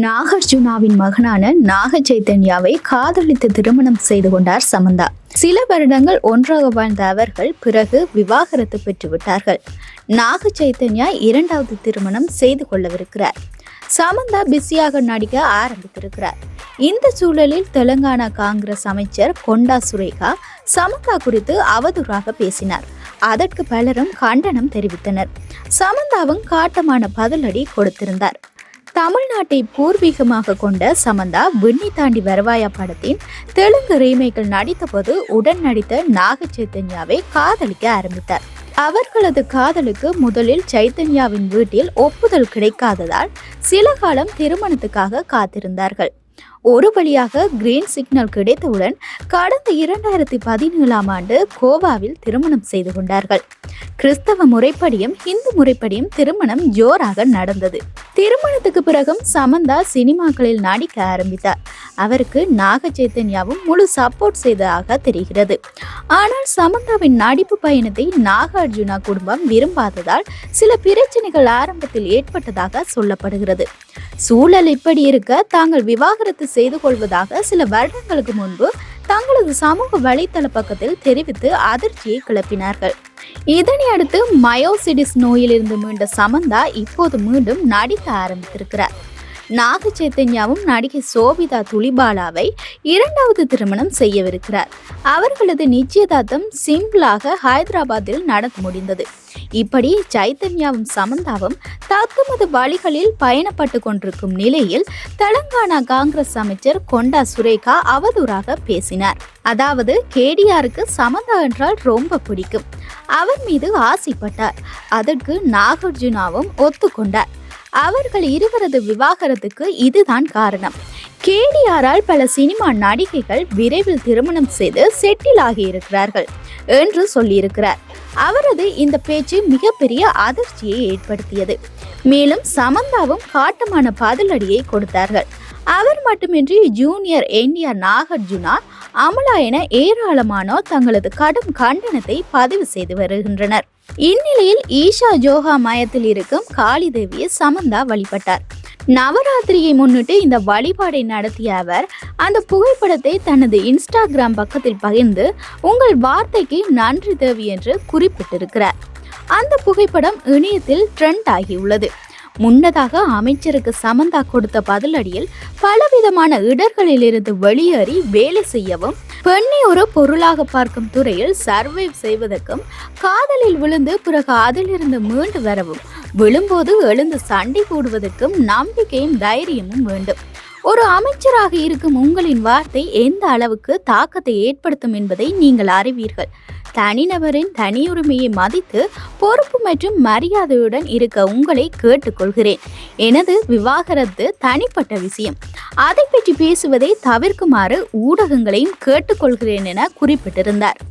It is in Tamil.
நாகார்ஜுனாவின் மகனான நாக சைத்தன்யாவை காதலித்து திருமணம் செய்து கொண்டார் சமந்தா. சில வருடங்கள் ஒன்றாக வாழ்ந்த அவர்கள் பிறகு விவாகரத்து பெற்றுவிட்டார்கள் நாக சைத்தன்யா இரண்டாவது திருமணம் செய்து கொள்ளவிருக்கிறார். சமந்தா பிஸியாக நடிக்க ஆரம்பித்திருக்கிறார். இந்த சூழலில் தெலுங்கானா காங்கிரஸ் அமைச்சர் கொண்டா சுரேகா சமந்தா குறித்து அவதூறாக பேசினார். அதற்கு பலரும் கண்டனம் தெரிவித்தனர். சமந்தாவும் காட்டமான பதிலடி கொடுத்திருந்தார். தமிழ்நாட்டை பூர்வீகமாக கொண்ட சமந்தா விண்ணி தாண்டி வருவாயா படத்தின் தெலுங்கு ரீமேக்கில் நடித்தபோது உடன் நடித்த நாக சைத்தன்யாவை காதலிக்க ஆரம்பித்தார். அவர்களது காதலுக்கு முதலில் சைத்தன்யாவின் வீட்டில் ஒப்புதல் கிடைக்காததால் சில காலம் திருமணத்துக்காக காத்திருந்தார்கள். ஒரு வழியாக கிரீன் சிக்னல் கிடைத்தவுடன் கடந்த இரண்டாயிரத்தி பதினேழாம் ஆண்டு கோவாவில் திருமணம் செய்து கொண்டார்கள். கிறிஸ்தவ முறைப்படியும் இந்து முறைப்படியும் திருமணம் ஜோராக நடந்தது. திருமணத்துக்கு பிறகும் சமந்தா சினிமாக்களில் நடிக்க ஆரம்பித்தார். அவருக்கு நாக சைத்தன்யாவும் முழு சப்போர்ட் செய்ததாக தெரிகிறது. ஆனால் சமந்தாவின் நடிப்பு பயணத்தை நாகார்ஜுனா குடும்பம் விரும்பாததால் சில பிரச்சனைகள் ஆரம்பத்தில் ஏற்பட்டதாக சொல்லப்படுகிறது. சூழல் இப்படி இருக்க தாங்கள் விவாகரத்து செய்து கொள்வதாக சில வருடங்களுக்கு முன்பு தங்களது சமூக வலைத்தள பக்கத்தில் தெரிவித்து அதிர்ச்சியை கிளப்பினார்கள். இதனை அடுத்து மயோசிடிஸ் நோயிலிருந்து மீண்ட சமந்தா இப்போது மீண்டும் நடிக்க ஆரம்பித்திருக்கிறார். நாக சைத்தன்யாவும் நடிகை சோபிதா துளிபாலாவை இரண்டாவது திருமணம் செய்யவிருக்கிறார். அவர்களது நிச்சயதார்த்தம் சிம்பிளாக ஹைதராபாத்தில் நடந்து முடிந்தது. இப்படி சைத்தன்யாவும் சமந்தாவும் தத்தமது வழிகளில் பயணப்பட்டு கொண்டிருக்கும் நிலையில் தெலங்கானா காங்கிரஸ் அமைச்சர் கொண்டா சுரேகா அவதூறாக பேசினார். அதாவது கேடிஆருக்கு சமந்தா என்றால் ரொம்ப பிடிக்கும். அவர் மீது ஆசைப்பட்டார். அதற்கு நாகார்ஜுனாவும் ஒத்துக்கொண்டார். அவர்கள் இருவரது விவாகரத்துக்கு இதுதான் காரணம். கேடிஆரால் பல சினிமா நடிகைகள் விரைவில் திருமணம் செய்து செட்டில் ஆகியிருக்கிறார்கள் என்று சொல்லியிருக்கிறார். அவரது இந்த பேச்சு மிகப்பெரிய அதிர்ச்சியை ஏற்படுத்தியது. மேலும் சமந்தாவும் காட்டமான பதிலடியை கொடுத்தார்கள். அவர் மட்டுமின்றி ஜூனியர் என்டிஆர் நாகார்ஜுனா அமலா என ஏராளமானோர் தங்களது கடும் கண்டனத்தை பதிவு செய்து வருகின்றனர். இந்நிலையில் ஈஷா ஜோகா மயத்தில் இருக்கும் காளி தேவியை சமந்தா வழிபட்டார். நவராத்திரியை முன்னிட்டு இந்த வழிபாடை நடத்திய அவர் அந்த புகைப்படத்தை தனது இன்ஸ்டாகிராம் பக்கத்தில் பகிர்ந்து உங்கள் வார்த்தைக்கு நன்றி தேவி என்று குறிப்பிட்டிருக்கிறார். அந்த புகைப்படம் இணையத்தில் ட்ரெண்ட் ஆகியுள்ளது. முன்னதாக அமைச்சருக்கு சமந்தா கொடுத்த பதிலடியில் பலவிதமான இடர்களிலிருந்து வெளியேறி வேலை செய்யவும் பெண்ணை ஒரு பொருளாக பார்க்கும் துறையில் சர்வைவ் செய்வதற்கும் காதலில் விழுந்து பிறகு அதிலிருந்து மீண்டு வரவும் விழும்போது எழுந்து சண்டை போடுவதற்கும் நம்பிக்கையும் தைரியமும் வேண்டும். ஒரு அமைச்சராக இருக்கும் உங்களின் வார்த்தை எந்த அளவுக்கு தாக்கத்தை ஏற்படுத்தும் என்பதை நீங்கள் அறிவீர்கள். தனிநபரின் தனியுரிமையை மதித்து பொறுப்பு மற்றும் மரியாதையுடன் இருக்க உங்களை கேட்டுக்கொள்கிறேன். எனது விவாகரத்து தனிப்பட்ட விஷயம். அதை பற்றி பேசுவதை தவிர்க்குமாறு ஊடகங்களையும் கேட்டுக்கொள்கிறேன் என குறிப்பிட்டிருந்தார்.